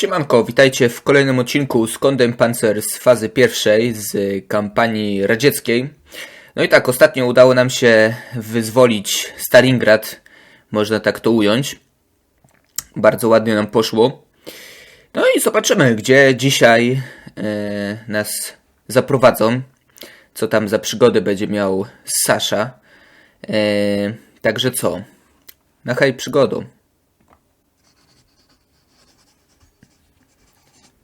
Siemanko, witajcie w kolejnym odcinku z Kondem Panzer z fazy pierwszej z kampanii radzieckiej. No i tak, ostatnio udało nam się wyzwolić Stalingrad, można tak to ująć. Bardzo ładnie nam poszło. No i zobaczymy, gdzie dzisiaj e, nas zaprowadzą. Co tam za przygody będzie miał Sasza. E, także co? Na hej przygodą.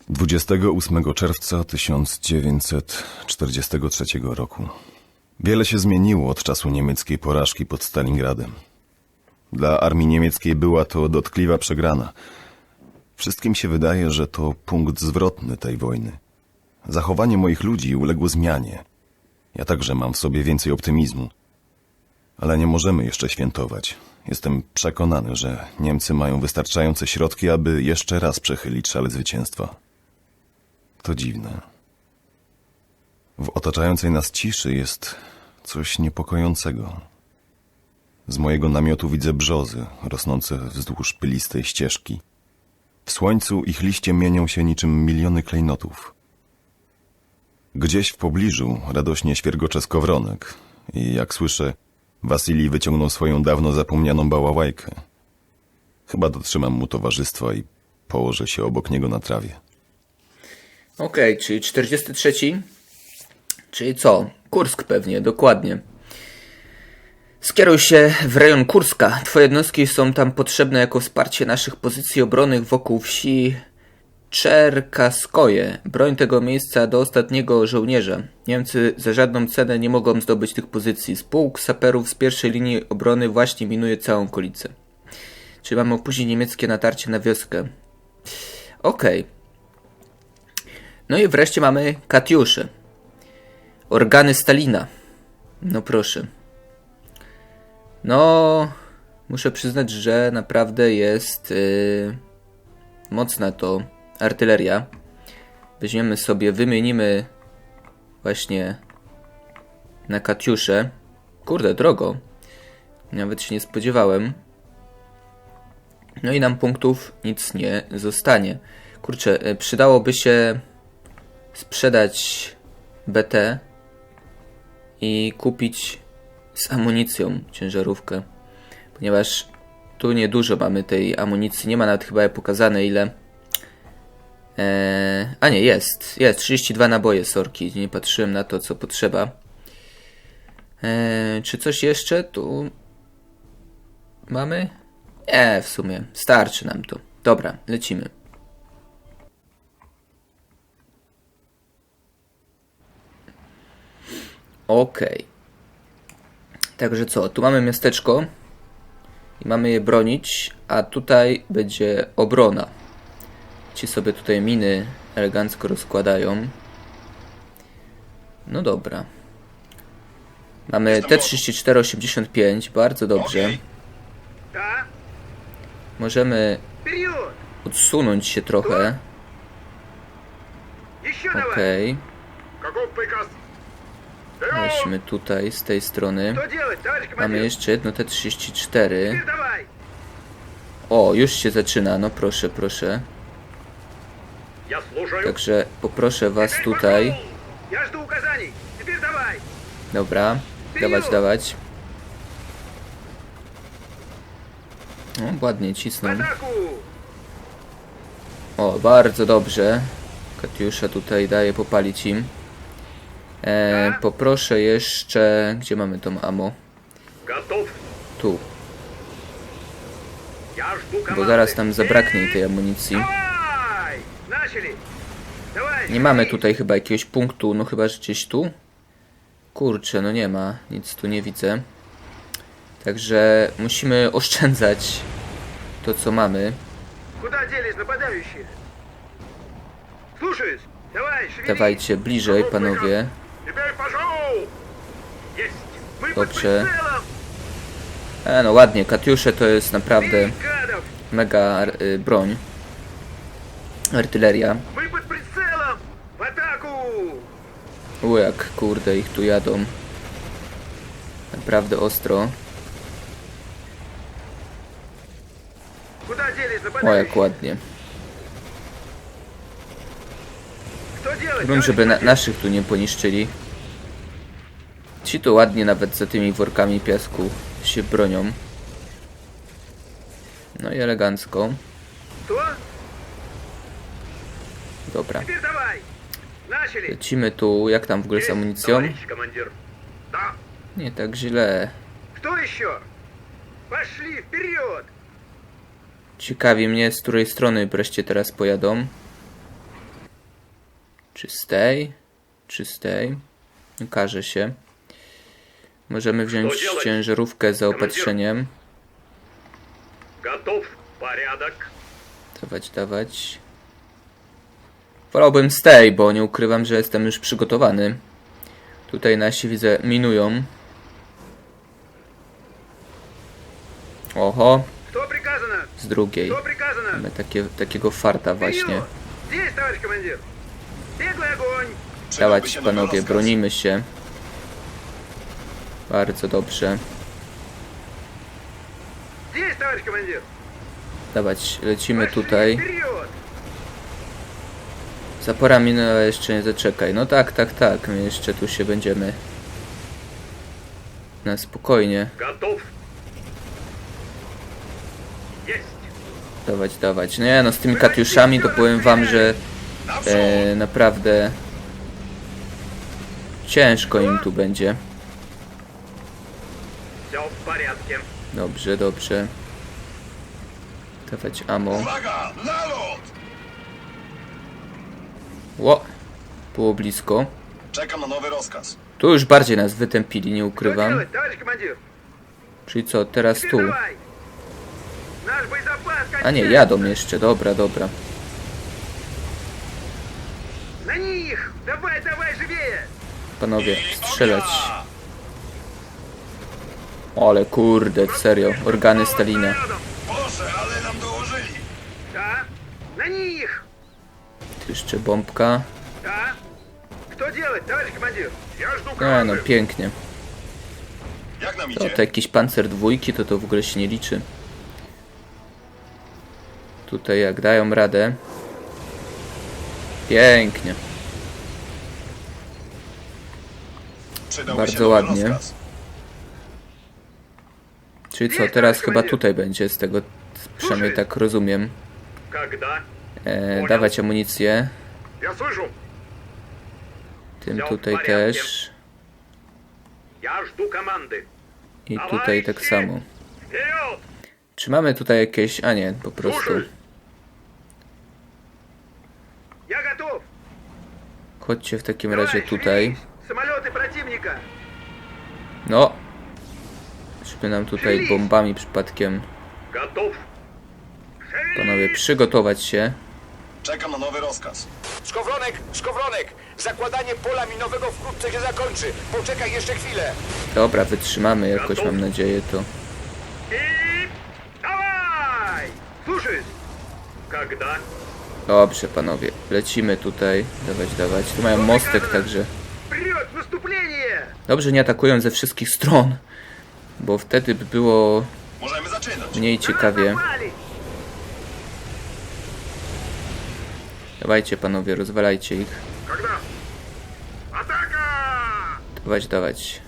28 czerwca 1943 roku. Wiele się zmieniło od czasu niemieckiej porażki pod Stalingradem. Dla armii niemieckiej była to dotkliwa przegrana. Wszystkim się wydaje, że to punkt zwrotny tej wojny. Zachowanie moich ludzi uległo zmianie. Ja także mam w sobie więcej optymizmu. Ale nie możemy jeszcze świętować. Jestem przekonany, że Niemcy mają wystarczające środki, aby jeszcze raz przechylić szale zwycięstwa. To dziwne. W otaczającej nas ciszy jest coś niepokojącego. Z mojego namiotu widzę brzozy rosnące wzdłuż pylistej ścieżki. W słońcu ich liście mienią się niczym miliony klejnotów. Gdzieś w pobliżu radośnie świergocze skowronek i jak słyszę, Wasilij wyciągnął swoją dawno zapomnianą bałałajkę. Chyba dotrzymam mu towarzystwa i położę się obok niego na trawie. Okej, czyli 43. Czyli co? Kursk pewnie, dokładnie. Skieruj się w rejon Kurska. Twoje jednostki są tam potrzebne jako wsparcie naszych pozycji obronnych wokół wsi Czerkaskoje. Broń tego miejsca do ostatniego żołnierza. Niemcy za żadną cenę nie mogą zdobyć tych pozycji. Spółk saperów z pierwszej linii obrony właśnie minuje całą okolicę. Czyli mamy opóźnić niemieckie natarcie na wioskę. Okej. No i wreszcie mamy Katiusze. Organy Stalina. No proszę. No, muszę przyznać, że naprawdę jest yy, mocna to artyleria. Weźmiemy sobie, wymienimy właśnie na Katiusze. Kurde, drogo. Nawet się nie spodziewałem. No i nam punktów nic nie zostanie. Kurczę, y, przydałoby się sprzedać BT i kupić z amunicją ciężarówkę, ponieważ tu niedużo mamy tej amunicji, nie ma nawet chyba pokazane ile. Eee, a nie, jest, jest, 32 naboje sorki, nie patrzyłem na to co potrzeba. Eee, czy coś jeszcze tu mamy? Nie, w sumie, starczy nam to. Dobra, lecimy. Okej. Okay. Także co, tu mamy miasteczko i mamy je bronić, a tutaj będzie obrona. Ci sobie tutaj miny elegancko rozkładają. No dobra. Mamy T-34-85, bardzo dobrze. Możemy odsunąć się trochę. Okej. Okay. Weźmy tutaj, z tej strony. Mamy jeszcze jedno T-34. O, już się zaczyna, no proszę, proszę. Także poproszę was tutaj. Dobra, dawać, dawać. No, ładnie cisną. O, bardzo dobrze. Katiusza tutaj daje popalić im. E, poproszę jeszcze... Gdzie mamy tą amo? Tu. Bo zaraz tam zabraknie tej amunicji. Nie mamy tutaj chyba jakiegoś punktu, no chyba że gdzieś tu? Kurczę, no nie ma. Nic tu nie widzę. Także musimy oszczędzać to, co mamy. Dawajcie bliżej, panowie. Dobrze. E, no ładnie, Katiusze to jest naprawdę mega y, broń. Artyleria. U jak kurde ich tu jadą. Naprawdę ostro. O jak ładnie. Bym, żeby na, товарищ naszych tu nie poniszczyli. Ci tu ładnie nawet za tymi workami piasku się bronią. No i elegancko. командир? Что? Dobra. Теперь давай. Начали. Lecimy tu. Jak tam w ogóle z Есть, amunicją? товарищ командир. Да. Nie tak źle. Что еще? Пошли вперед. Ciekawi mnie, z której strony wreszcie teraz pojadą. Czy z tej? Czy z tej? Okaże się. Możemy wziąć Co делать? ciężarówkę z zaopatrzeniem. Готов. Порядок. Dawać, dawać. Wolałbym z tej, bo nie ukrywam, że jestem już przygotowany. Tutaj nasi widzę minują. Oho, Что приказано? z drugiej. Что приказано? Mamy takie, takiego farta właśnie. Вперед! Здесь, товарищ командир. Dawać panowie, bronimy się. Bardzo dobrze. Dawać, lecimy tutaj. Zapora minęła, no, jeszcze nie zaczekaj. No tak, tak, tak, my jeszcze tu się będziemy. Na spokojnie. Dawać, dawać. No ja no z tymi katiuszami to powiem wam, że e, naprawdę ciężko im tu będzie. Dobrze, dobrze. Dawać ammo. Ło! Było blisko. Czekam na nowy rozkaz. Tu już bardziej nas wytępili, nie ukrywam. Czyli co, teraz tu. A nie, jadą jeszcze, dobra, dobra. На них! Давай, давай, живее! Panowie, strzelać. Ale kurde, serio, organy Stalina. Снарядом. Boże, ale nam dołożyli! Да? На них! Tu jeszcze bombka. Да? Что делать, товарищ командир? Я жду Nie no, pięknie. Jak nam To, idzie? to jakiś pancer dwójki, to to w ogóle się nie liczy. Tutaj jak dają radę. Pięknie. Przydałby bardzo się nowy ładnie. rozkaz. Czyli co, teraz chyba tutaj będzie, z tego przynajmniej tak rozumiem. Когда? E, dawać amunicję. Я слышу. Tym Wziął tutaj wariantiem. też. Я жду команды. I tutaj tak samo. Вперед! Czy mamy tutaj jakieś... A nie, po prostu. Слушай. Я готов. Chodźcie w takim Давай, razie tutaj. шевелись. Самолеты противника. No! Żeby nam tutaj bombami przypadkiem, Готов. Шевелись. panowie, przygotować się. Czekam na nowy rozkaz. Skowronek, Skowronek! Zakładanie pola minowego wkrótce się zakończy. Poczekaj jeszcze chwilę. Dobra, wytrzymamy jakoś, mam nadzieję, to... И давай! Слушай. Когда? Dobrze, panowie, lecimy tutaj. Dawać, dawać. Tu mają mostek, także... Dobrze nie atakują ze wszystkich stron, bo wtedy by było mniej ciekawie. Dawajcie panowie, rozwalajcie ich. Dawać, dawać.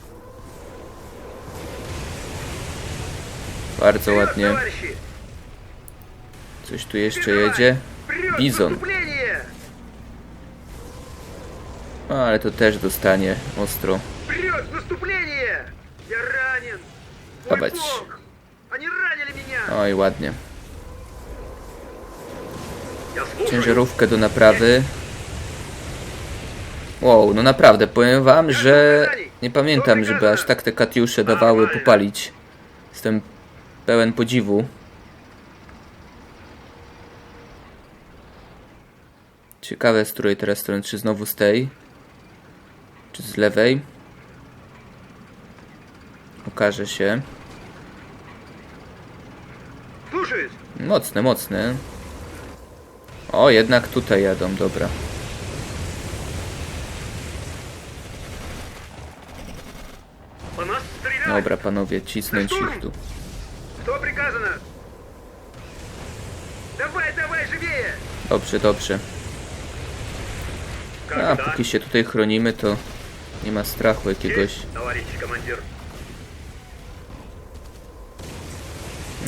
Bardzo ładnie. Coś tu jeszcze jedzie. Bizon. No, ale to też dostanie ostro. Вперед, наступление! Я ранен! Мой Давай. бог! Они ранили меня! Oj, ładnie. Я слушаю. Ciężarówkę do naprawy. Wow, no naprawdę, powiem wam, że nie pamiętam, żeby aż tak te katiusze dawały popalić. Jestem pełen podziwu. Ciekawe, z której teraz strony, czy znowu z tej, czy z lewej. Okaże się. Mocny, mocny. O, jednak tutaj jadą, dobra. Dobra, panowie, cisnąć ich tu. Dobrze, dobrze. A, póki się tutaj chronimy, to nie ma strachu jakiegoś.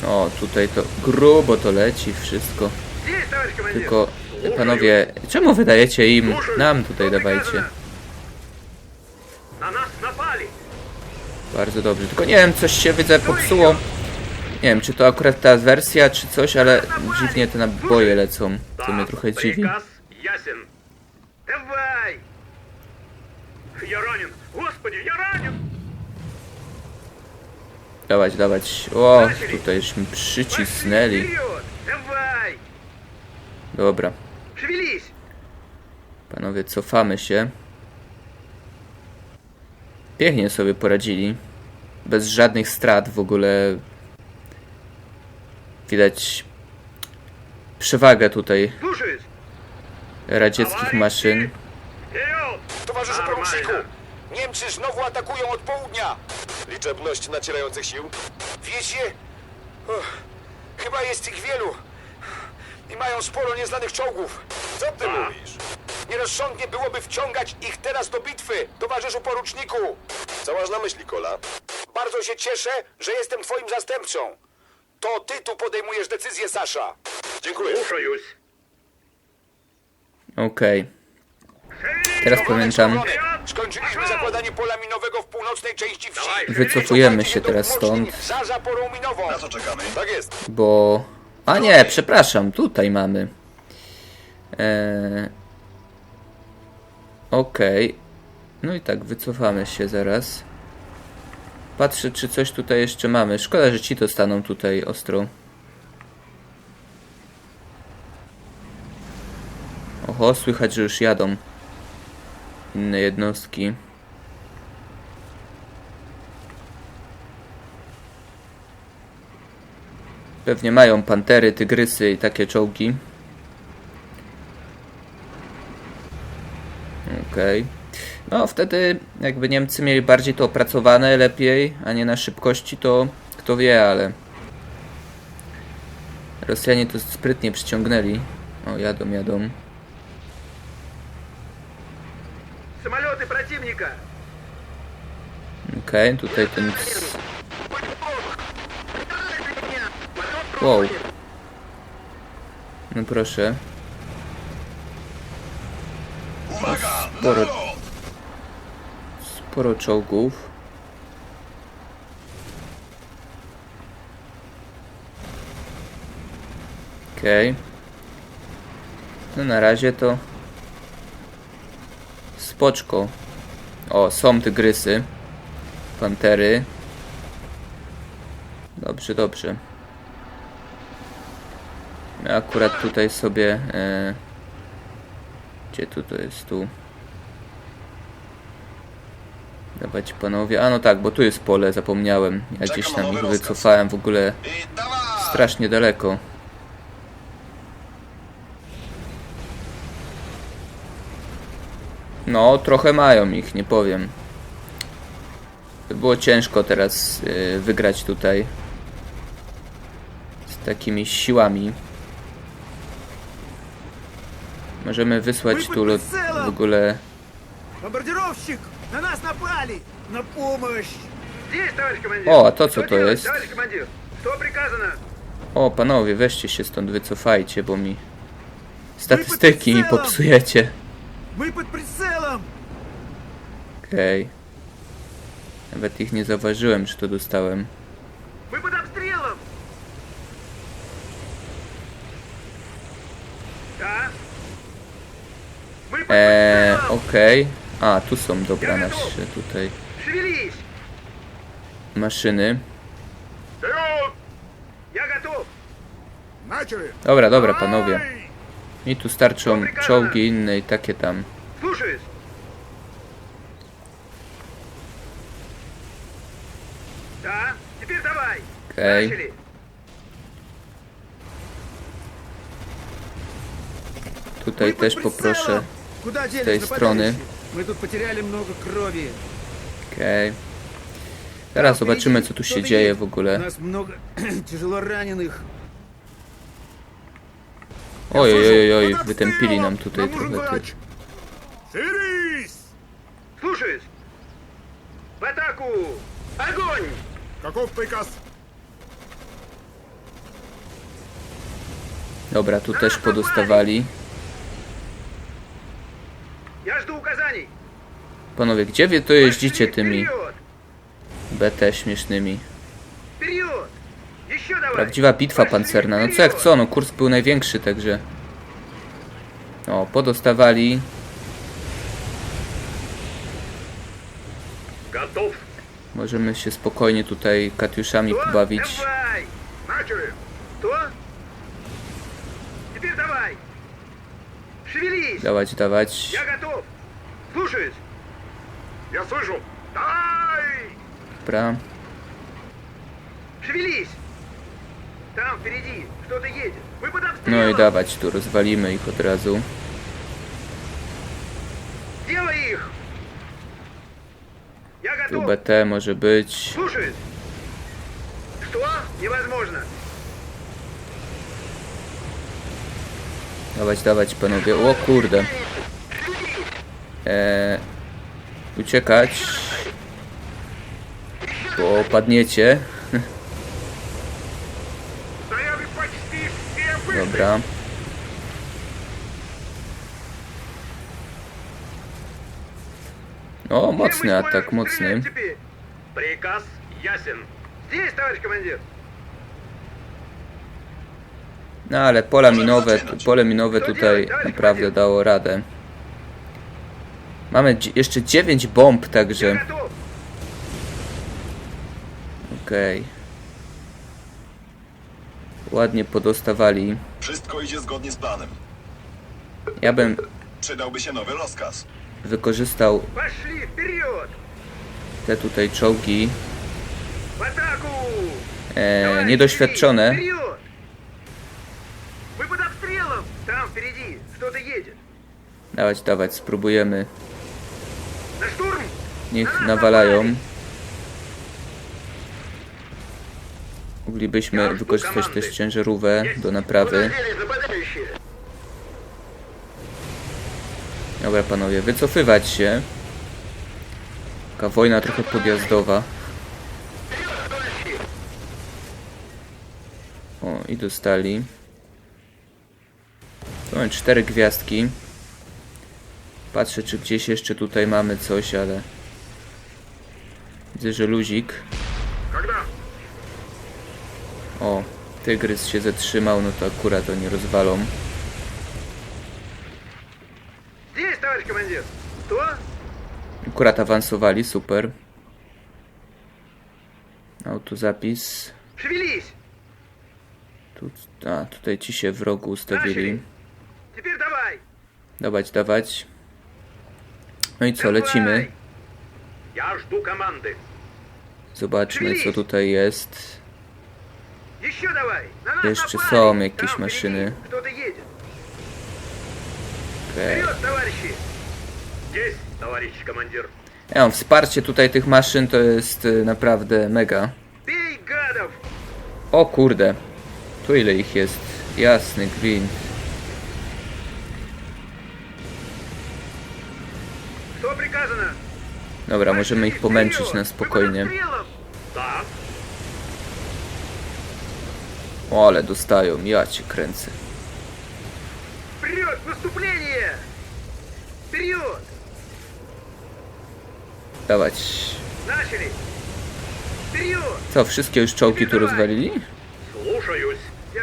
Есть, товарищ командир. No, tutaj to grubo to leci wszystko. Здесь, товарищ командир. Tylko, Слушаю. panowie, czemu wydajecie im? Слушаю. Nam tutaj Что dawajcie. приказано? На нас напали. Bardzo dobrze. Tylko nie wiem, coś się widzę popsuło. Nie wiem, czy to akurat ta wersja, czy coś, ale dziwnie te naboje lecą. To mnie Так, trochę dziwi. приказ ясен. Давай! Я ранен! Господи, я ранен! Dawać, dawać. O, tutaj już przycisnęli. Dobra. Panowie, cofamy się. Pięknie sobie poradzili. Bez żadnych strat w ogóle. Widać przewagę tutaj radzieckich maszyn. Towarzyszu poruczniku, Niemcy znowu atakują od południa! Liczebność nacierających sił? Wiecie, uch, chyba jest ich wielu. I mają sporo nieznanych czołgów. Co ty mówisz? Nierozsądnie byłoby wciągać ich teraz do bitwy, towarzyszu poruczniku. Co masz na myśli, Kola? Bardzo się cieszę, że jestem twoim zastępcą. To ty tu podejmujesz decyzję, Sasza. Dziękuję. Okej. Teraz pamiętam. Skończyliśmy zakładanie pola minowego w północnej części wsi. Wycofujemy się teraz stąd, Za zaporą minową. Na co czekamy? Tak jest. bo... A nie, przepraszam, tutaj mamy. Eee... Okej. No i tak, wycofamy się zaraz. Patrzę, czy coś tutaj jeszcze mamy. Szkoda, że ci to staną tutaj ostro. Oho, słychać, że już jadą. Inne jednostki. Pewnie mają pantery, tygrysy i takie czołgi. Okej. No wtedy jakby Niemcy mieli bardziej to opracowane lepiej, a nie na szybkości, to kto wie, ale Rosjanie to sprytnie przyciągnęli. O, jadą, jadą. Okej, tutaj ten... Wow. No proszę. Sporo... Sporo czołgów. Okej. No na razie to... Spoczko. O, są tygrysy. Pantery. Dobrze, dobrze. My akurat tutaj sobie... E, gdzie tu to jest? Tu. Dawać panowie. A no tak, bo tu jest pole, zapomniałem. Ja gdzieś tam ich wycofałem w ogóle strasznie daleko. No, trochę mają ich, nie powiem. Było ciężko teraz y, wygrać tutaj z takimi siłami. Możemy wysłać tu lub w ogóle... Na nas napali! Na pomoc! O, a to co to jest? O, panowie, weźcie się stąd, wycofajcie, bo mi statystyki mi popsujecie. Okej. Okay. Nawet ich nie zauważyłem, że to dostałem. Eee, okej. Okay. A, tu są, dobra, nasze tutaj maszyny. Dobra, dobra, panowie. Mi tu starczą czołgi inne i takie tam. Okej. Начали! Tutaj Мы под też прицелом! poproszę. Куда делись tej нападающие? strony. Мы тут потеряли много крови. Okej. Teraz zobaczymy, co tu się dzieje w У ogóle. нас много тяжело ранеnych. Oj, oj, oj, oj, Под wytępili nam обстрелом! tutaj Нам нужен trochę врач! tych Цирис! Слушаюсь. В атаку! Огонь! Каков приказ? Dobra, tu też podostawali. Panowie, gdzie wy to jeździcie tymi BT śmiesznymi? Prawdziwa bitwa pancerna. No co jak co, no kurs był największy, także... O, podostawali. Możemy się spokojnie tutaj katiuszami pobawić. Что? Теперь давай! Шевелись! Dawać, dawać. Я готов! Слушаюсь! Я слышу! Давай! Dobra. Шевелись! Там впереди кто-то едет. Мы под обстрелом! i dawać, tu rozwalimy ich od razu. Делай их! Я готов! BT może być. Слушаюсь! Что? Невозможно! Dawać, dawać panowie. O kurde. Eee, uciekać. Bo padniecie. Снаряды почти все вышли! Dobra. O, Чем mocny мы atak, сможем mocny. стрелять теперь? Приказ ясен. Здесь, товарищ командир. No ale pola minowe, pole minowe tutaj naprawdę dało radę. Mamy jeszcze 9 bomb, także... Okej. Okay. Ładnie podostawali. Wszystko idzie zgodnie z planem. Ja bym... Przydałby się nowy rozkaz. Wykorzystał... Te tutaj czołgi. E, niedoświadczone. Вперед! Мы под обстрелом! Там впереди кто-то едет. Dawać, dawać, spróbujemy. На штурм! Niech nawalają. Moglibyśmy wykorzystać też ciężarówkę do naprawy. Куда делись нападающие? Dobra panowie, wycofywać się. Taka wojna trochę podjazdowa. O, i dostali. No tu mamy cztery gwiazdki. Patrzę, czy gdzieś jeszcze tutaj mamy coś, ale... Widzę, że luzik. O, tygrys się zatrzymał, no to akurat oni rozwalą. Akurat awansowali, super. No, Autozapis. Tu, a, tutaj ci się wrogu ustawili. Dawać, dawać. No i co, lecimy. Zobaczmy, co tutaj jest. Jeszcze są jakieś maszyny. Okej. Okay. Ja, wsparcie tutaj tych maszyn to jest y, naprawdę mega. O kurde. Tu ile ich jest? Jasny gwint. Dobra, możemy ich pomęczyć na spokojnie. O, ale dostają, ja cię kręcę. Dawać. Co, wszystkie już czołgi tu rozwalili?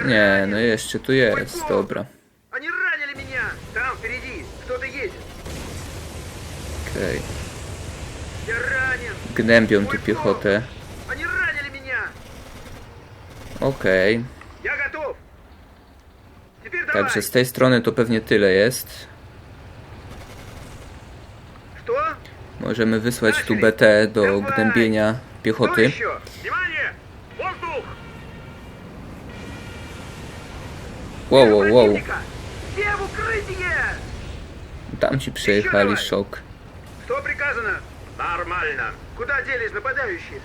Nie, no jeszcze tu jest, dobra. Okej. Okay. Gnębią tu piechotę. Okej. Okay. Także z tej strony to pewnie tyle jest. Możemy wysłać tu BT do gnębienia piechoty. Wow, wow, wow. Tam ci przejechali szok. Нормально. Куда делись нападающие?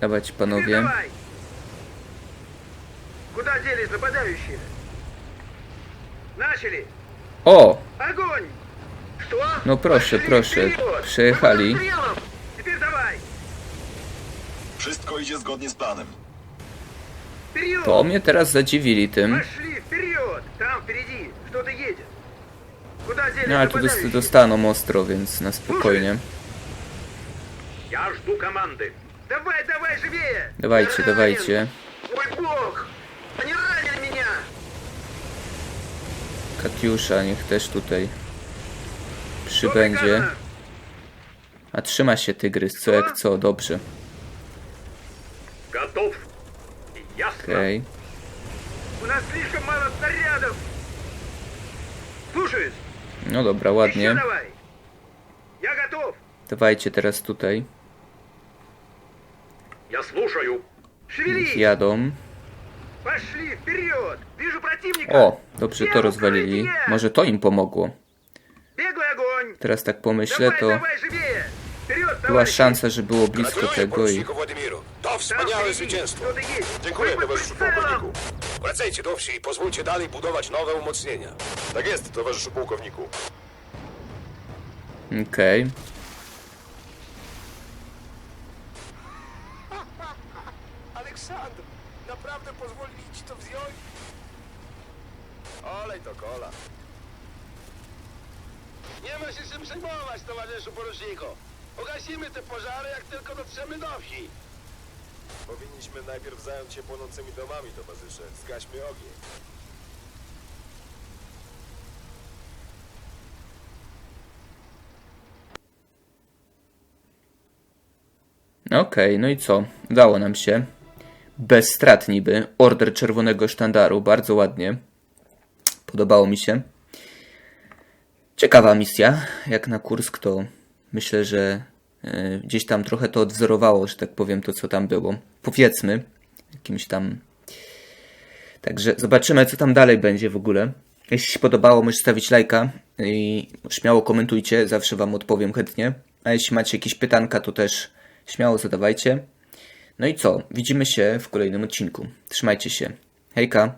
Теперь panowie. давай! Куда делись нападающие? Начали! O! Огонь! Что? No proszę, Пошли proszę. вперед! Przyjechali. Мы под обстрелом! Теперь давай! Wszystko idzie zgodnie z planem. Вперед! To mnie teraz zadziwili tym. Пошли вперед! Там впереди что-то едет. Куда делись No ale tu dost- нападающие? dostaną ostro, więc na spokojnie. Я жду команды. Давай, давай, живее! Dawajcie, Я dawajcie. ранен. Ой, бог! Они ранили меня! Katiusza niech też tutaj Что przybędzie. приказано? A trzyma się tygrys, co jak co, dobrze. Готов. Ясно. Okej. У нас слишком мало снарядов. Слушаюсь. No dobra, ładnie. Dawajcie teraz tutaj. Niech jadą. O, dobrze to rozwalili. Może to im pomogło. Teraz tak pomyślę, to była szansa, że było blisko tego i... To wspaniałe zwycięstwo. Dziękuję towarzyszu pułkowniku. Wracajcie do wsi i pozwólcie dalej budować nowe umocnienia. Tak jest, towarzyszu pułkowniku. Okej. Aleksandr, naprawdę pozwolili ci to wziąć? Olej to kola. Nie ma się czym przejmować, towarzyszu poruczniku. Pogasimy te pożary, jak tylko dotrzemy do wsi. Powinniśmy najpierw zająć się płonącymi domami, towarzysze. Zgaśmy ogień. Okej, no i co? Udało nam się. Bez strat niby. Order Czerwonego Sztandaru, bardzo ładnie. Podobało mi się. Ciekawa misja. Jak na Kursk to myślę, że gdzieś tam trochę to odwzorowało, że tak powiem, to co tam było. Powiedzmy, jakimś tam. Także zobaczymy, co tam dalej będzie w ogóle. Jeśli się podobało, możecie stawić lajka i śmiało komentujcie, zawsze Wam odpowiem chętnie. A jeśli macie jakieś pytanka, to też śmiało zadawajcie. No i co? Widzimy się w kolejnym odcinku. Trzymajcie się. Hejka!